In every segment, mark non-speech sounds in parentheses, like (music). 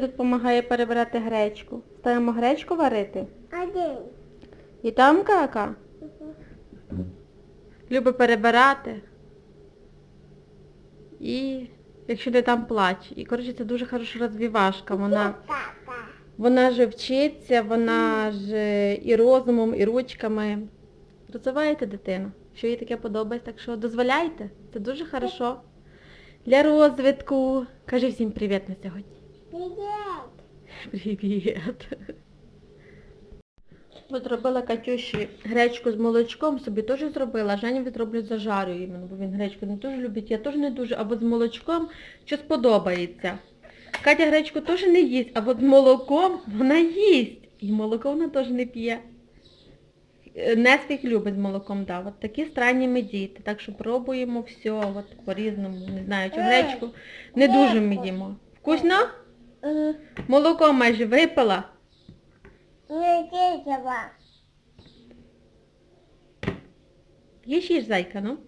Мені тут допомагає перебирати гречку. Ставимо гречку варити. Один. І там кака. Любить перебирати. І якщо не там плач. І коротше це дуже хороша розвівашка. Вона, вона же вчиться, вона ж і розумом, і ручками. Розвиваєте дитину, що їй таке подобається, так що дозволяйте. Це дуже хорошо. Для розвитку. Кажи всім привіт на сьогодні. Привет. Привіт. От зробила Катюші гречку з молочком, собі теж зробила, а Женя зроблю зажарю іменно, бо він гречку не дуже любить, я теж не дуже, або з молочком, що сподобається. Катя гречку теж не їсть, а от з молоком вона їсть. І молоко вона теж не п'є. Е, Несвіх любить з молоком, да. От такі странні ми діти. Так що пробуємо все, от по-різному. Не знаю, чи гречку не дуже ми їмо. Вкусно? М, Молоко майже випила. Не дерево. Їж їж, зайка, ну.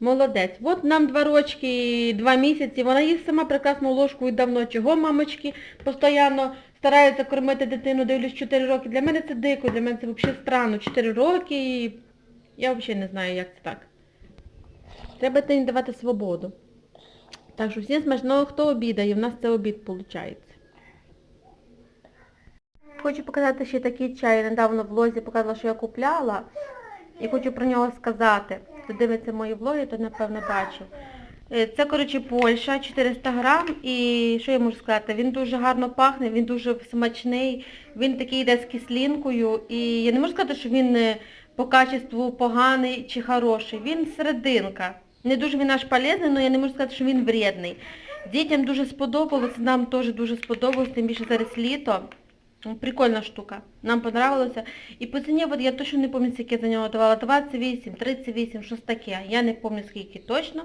Молодець. От нам два рочки, два місяці. Вона їсть сама прекрасну ложку і давно. Чого мамочки постійно стараються кормити дитину, дивлюсь 4 роки. Для мене це дико, для мене це взагалі странно. 4 роки і я взагалі не знаю, як це так. Треба дитині давати свободу. Так що всім смачного, хто обідає, в нас це обід виходить. Хочу показати ще такий чай. Недавно в влозі показала, що я купляла. І хочу про нього сказати. Хто дивиться мої влоги, то напевно бачив. Е, Це, коротше, Польща, 400 грам. І що я можу сказати? Він дуже гарно пахне, він дуже смачний, він такий йде з кислинкою. І я не можу сказати, що він е, по качеству поганий чи хороший. Він серединка. Не дуже він аж полезний, але я не можу сказати, що він вредний. Дітям дуже сподобалось, нам теж дуже сподобалось, тим більше зараз літо. Ну, Прикольна штука. Нам понравилося. І по ціні, от я точно не пам'ятаю, скільки за нього давала. 28, 38, щось таке. Я не пам'ятаю, скільки точно.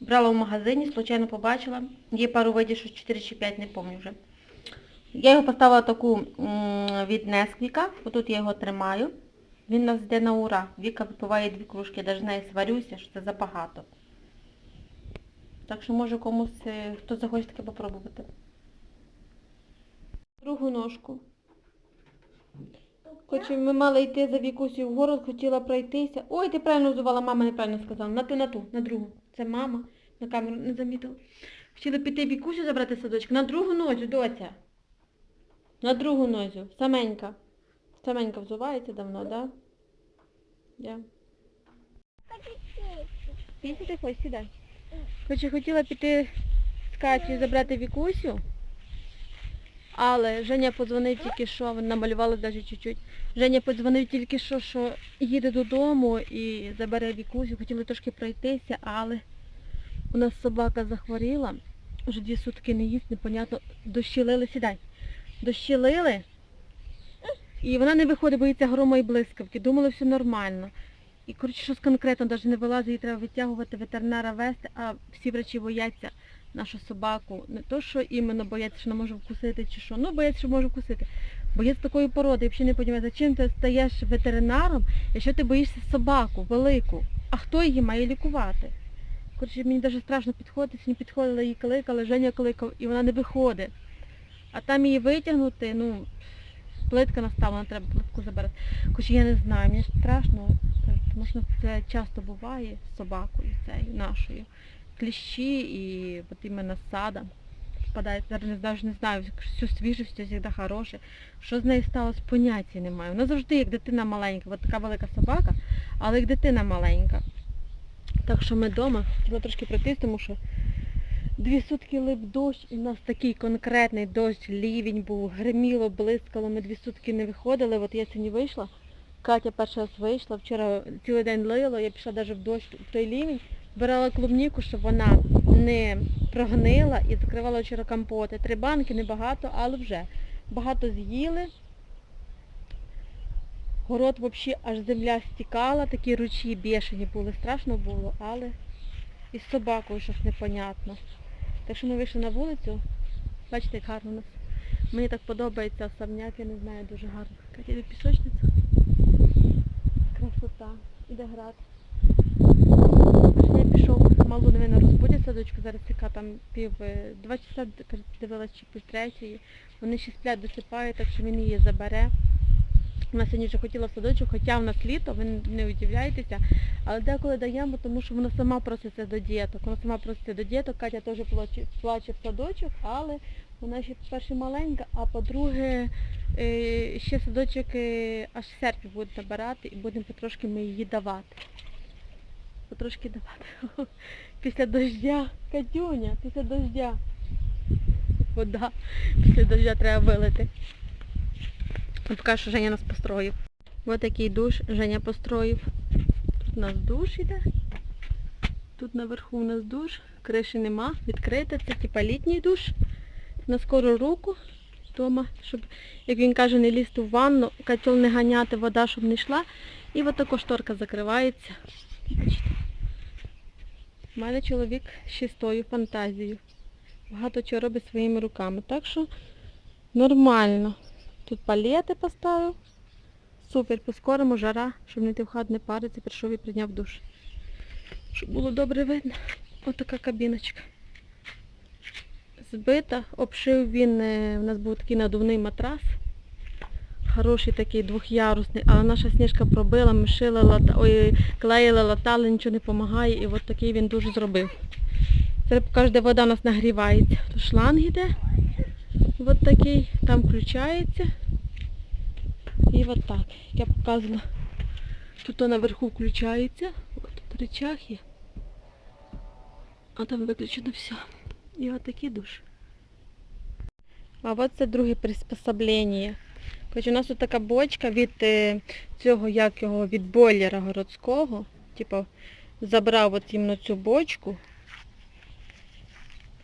Брала в магазині, случайно побачила. Є пару видів, що 4 чи 5, не пам'ятаю вже. Я його поставила таку від Несквіка. Отут я його тримаю. Він нас йде на ура. Віка випиває дві кружки, я навіть з нею сварюся, що це забагато. Так що може комусь, е, хто захоче таке попробувати. Другу ножку. Хоче, ми мали йти за Вікусю в город, хотіла пройтися. Ой, ти правильно взувала, мама неправильно сказала. На ту, на ту, на другу. Це мама. На камеру не замітила. Хотіла піти Вікусю забрати з садочка. На другу нозю, доця. На другу нозю. Саменька. Саменька взувається давно, да? Я. Після ти хочеш, сідай. Хоче, хотіла піти з Катю забрати Вікусю. Але Женя подзвонив тільки що, він намалювала навіть чуть-чуть. Женя подзвонив тільки що, що їде додому і забере Вікусю. Хотіли трошки пройтися, але у нас собака захворіла. Вже дві сутки не їсть, непонятно. Дощілили, сідай. Дощілили. І вона не виходить, боїться грома і блискавки. Думали, все нормально. І коротше, щось конкретно навіть не вилазить, її треба витягувати, ветеринара вести, а всі врачі бояться нашу собаку. Не то, що іменно бояться, що вона може вкусити чи що. Ну, бояться, що може вкусити. Боєць такої породи, я взагалі не розумію, зачем ти стаєш ветеринаром, якщо ти боїшся собаку велику, а хто її має лікувати? Коротше, мені навіть страшно підходити, сьогодні підходила її кликала, Женя кликав, і вона не виходить. А там її витягнути, ну, плитка наставлена, треба плитку забирати. Хоч я не знаю, мені страшно, тому що це часто буває з собакою цією нашою. Кліщі і от іменно сада. Впадають, зараз не знаю, не знаю, все свіже, все завжди хороше. Що з нею сталося, поняття немає. Вона завжди як дитина маленька, от така велика собака, але як дитина маленька. Так що ми вдома, хотіла трошки пройтись, тому що дві сутки лип дощ, і в нас такий конкретний дощ, лівень був, гриміло, блискало, ми дві сутки не виходили, от я сьогодні вийшла, Катя перший раз вийшла, вчора цілий день лило, я пішла навіть в дощ в той лівень, збирала клубніку, щоб вона не прогнила і закривала вчора компоти. Три банки, небагато, але вже. Багато з'їли. Город взагалі аж земля стікала, такі ручі бешені були, страшно було, але із собакою щось непонятно. Так що ми вийшли на вулицю. Бачите, як гарно у нас. Мені так подобається особняк, я не знаю, дуже гарно. Катя, іде пісочниця. Красота. Іде град. Я пішов, мало, навіть, розбудяться садочку, зараз яка там пів е, два часа дивилась чи пів третьої. Вони ще сплять, досипають, так що він її забере. Вона сьогодні вже хотіла в садочок, хоча в нас літо, ви не удивляєтеся, але деколи даємо, тому що вона сама проситься до діток. Вона сама проситься до діток, Катя теж плаче, плаче в садочок, але вона ще перше маленька, а по-друге, е, ще садочок е, аж в буде набирати і будемо потрошки ми її давати. Потрошки давати. (laughs) Після дождя, Катюня, після дождя. Вода. Після дождя треба вилити. Ну, поки що Женя нас построїв. Ось такий душ Женя построїв. Тут у нас душ іде. Тут наверху у нас душ, криші нема, відкрита, це типа літній душ. На скору руку вдома, щоб, як він каже, не лізти в ванну, котел не ганяти, вода, щоб не йшла. І от така шторка закривається. У мене чоловік з чистою фантазією. Багато чого робить своїми руками. Так що нормально. Тут палети поставив. Супер, по-скорому жара, щоб не йти в хат, не париться, прийшов і прийняв душ. Щоб було добре видно. Ось така кабіночка. Збита, обшив він, е, у нас був такий надувний матрас. Хороший такий двохярусний, але наша сніжка пробила, ми шили, лата, ой, клеїли, латали, нічого не допомагає. І от такий він дуже зробив. Зараз покажу, де вода у нас нагрівається. Тут шланг іде. От такий, там включається. І от так, я показувала. Тут наверху включається. От тут речах є. А там виключено все. І от такий душ. А от це друге приспособлення. Короче, у нас тут така бочка від е, цього, як його, від бойлера городського. Типу, забрав от іменно цю бочку.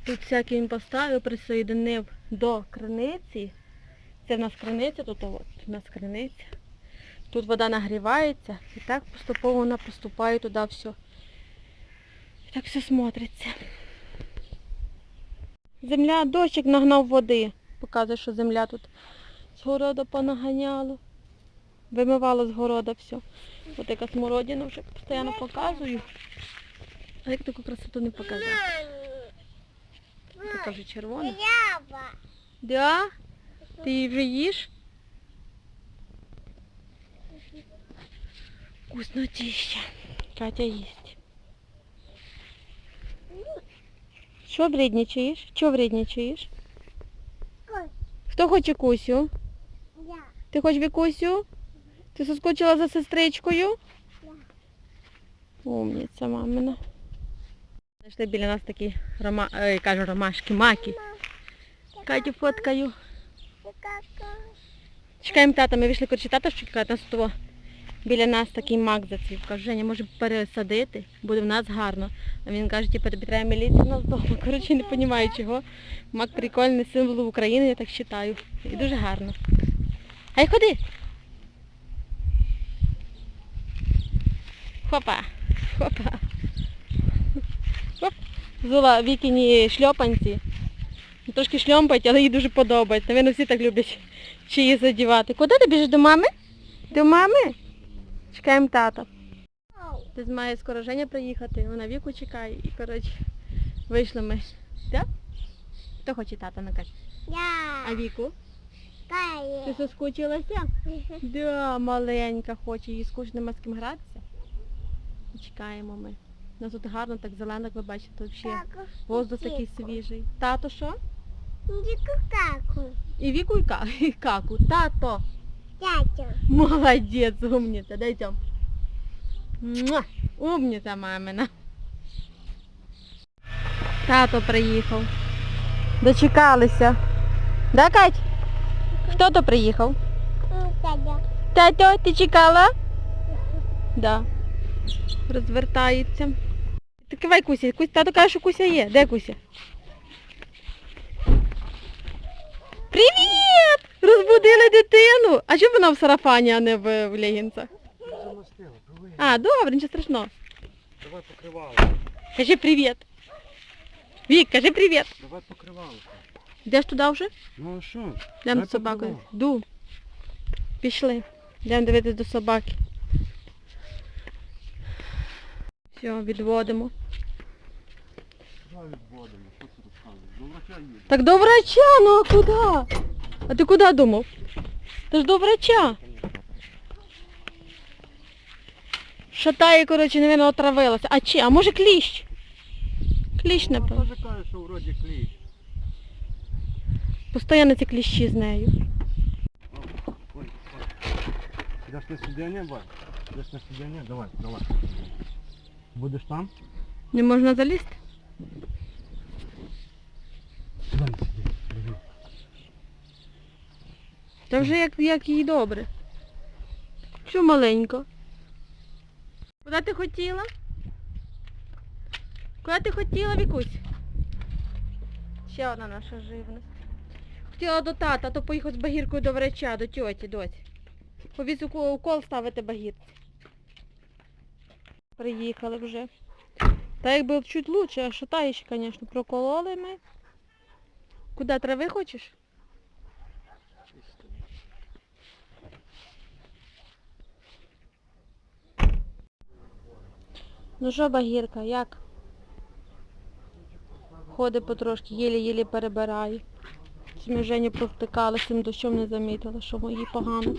Тут всякий він поставив, присоєдинив до криниці. Це в нас криниця, тут от, у нас криниця. Тут вода нагрівається і так поступово вона поступає туди все. І так все смотриться. Земля, дощик нагнав води. Показує, що земля тут з города понаганяло. Вимивало з города все. Ось яка смородина вже постійно показую. А як таку красоту не показати? Така вже червона. Да? Ти її вже їш? Вкуснотища. Катя їсть. Що вредничаєш? Що вредничаєш? Хто хоче кусю? Я. Ти хочеш Вікусю? Ти соскучила за сестричкою? Да. Умниця мамина. Знайшли біля нас такі рома... Ой, кажу, ромашки, маки. Катю фоткаю. Чекаємо тата, ми вийшли коротше, тата що чекає нас того. Біля нас такий мак зацвів. Кажу, Женя, може пересадити, буде в нас гарно. А він каже, типу, тобі треба міліція нас вдома. (laughs) Коротше, не розумію чого. Мак прикольний символ України, я так вважаю. І дуже гарно. Ай, ходи. Хопа. Хопа. Хоп. Взула вікіні шльопанці. Трошки шльомпать, але їй дуже подобається. Навіть всі так люблять чи її задівати. Куди ти біжиш до мами? До мами? Чекаємо тата. Десь має скоро Женя приїхати, вона віку чекає і, коротше, вийшли ми. Да? Хто хоче тата накаже? А Я. віку? Ти соскучилася? Да, маленька хоче, їй скучно нема з ким гратися. Чекаємо ми. У нас тут гарно, так зелено, як ви бачите, взагалі воздух такий свіжий. Тато що? Какаку. І віку і ка- (laughs) каку. Тато. Дядя. Молодець, умниця, дай. Муа! Мамина. Тато приїхав. Дочекалися. Да, Кать? Хто то приїхав? Дядя. Тато, ти чекала? Да. Розвертається. Так давай Куся. Куся. Тато каже, що Куся є. Де Куся? Привіт! Розбудили дитину. А чому вона в сарафані, а не в, в? Замостила, привет. А, добре, нічого страшного. Давай покривало. Кажи привіт. Вік, кажи привіт. Давай покривало. Йдеш туди вже? Ну а що? Йдемо з собакою. Ду. Пішли. Йдемо дивитись до собаки. Все, відводимо. Відводимо. Що це розказуєш? До врача їде. Так до врача, ну а куди? А ти куди думав? Та ж до врача. Шатає, коротше, напевно, отравилася. А чи? А може кліщ? Кліщ, Вона напевно. теж каже, що вроді кліщ. Постоянно ці кліщі з нею. Ой, на сидіння, бать? Ідеш на сидіння? Давай, давай. Будеш там? Не можна залізти? Та вже як, як їй добре. Що маленько? Куди ти хотіла? Куди ти хотіла, Вікусь? Ще одна наша живність. Хотіла до тата, а то поїхав з багіркою до врача, до тьоті, доці. Повіз уко- укол ставити багірці. Приїхали вже. Та якби чуть лучше, а шатає ще, звісно, прокололи ми. Куди трави хочеш? Ну що, Багірка, як? Ходить потрошки, єлі-єлі перебирає. Ми Женю провтикали, цим дощом не замітили, що їй погано.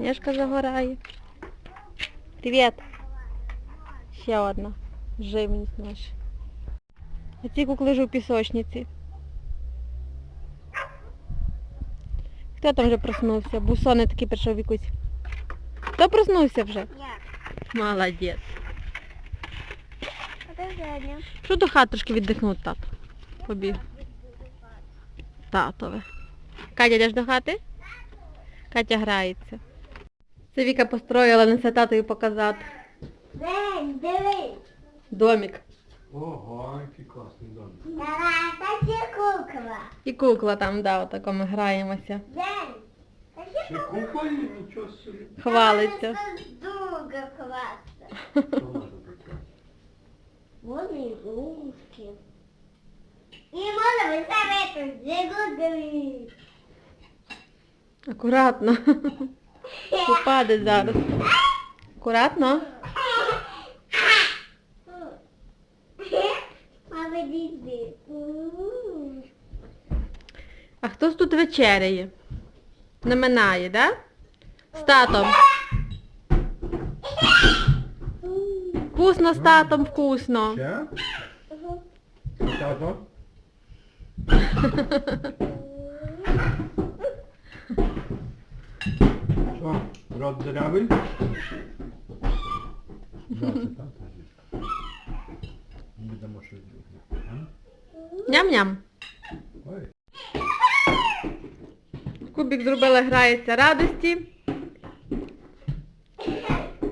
Сніжка загорає. Привіт! Ще одна живність наша. А ці кукли ж у пісочниці. Хто там вже проснувся? Бусони такий прийшов якусь. Хто проснувся вже? Я. Молодець. Що до хати трошки віддихнути, тато? Побіг. Татове. Катя, йдеш до хати? Катя грається. Це Віка построїла, несе татові показати. Дивись. Домик. Ого, який класний дом. Давай, та це кукла. І кукла там, да, отако ми граємося. Та Ще купає, нічого собі. (laughs) Хвалиться. Дуже класно. Що вона таке? Вони ігрушки. І можна виставити зігуди. Акуратно. (laughs) Попаде зараз. Акуратно. А хтось тут вечеряє? Наминає, да? З татом. Вкусно з татом, вкусно. Ще? (laughs) Що, рот дырявий? Ням-ням. Ой. Кубик зробила, грається радості.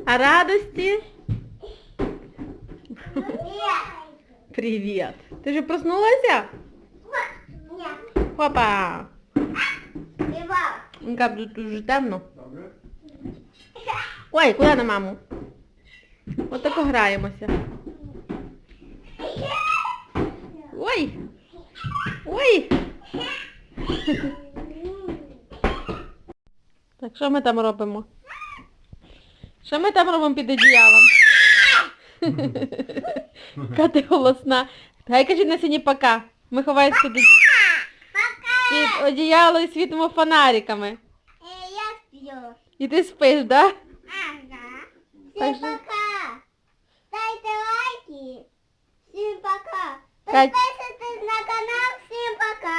А радості. Привіт. Ти вже проснулася? Папа. Інка, тут дуже темно. Ой, куди на маму? Отако граємося. Ой! Ой! Так, що ми там робимо? Що ми там робимо під одіялом? Яка ти голосна. Хай кажи на сині пока. Ми ховаємося під, під одіяло і світимо фонариками. Я сплю. І ти спиш, да? Ага. Всем що- пока. Ставьте лайки. Всем пока. Кать- Подписывайтесь на канал. Всем пока.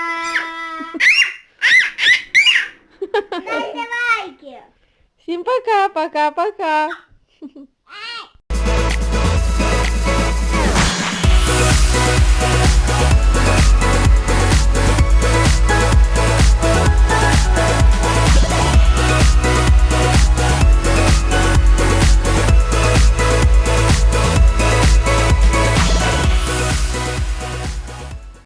Ставьте лайки. Всім пока, пока, пока. Ай.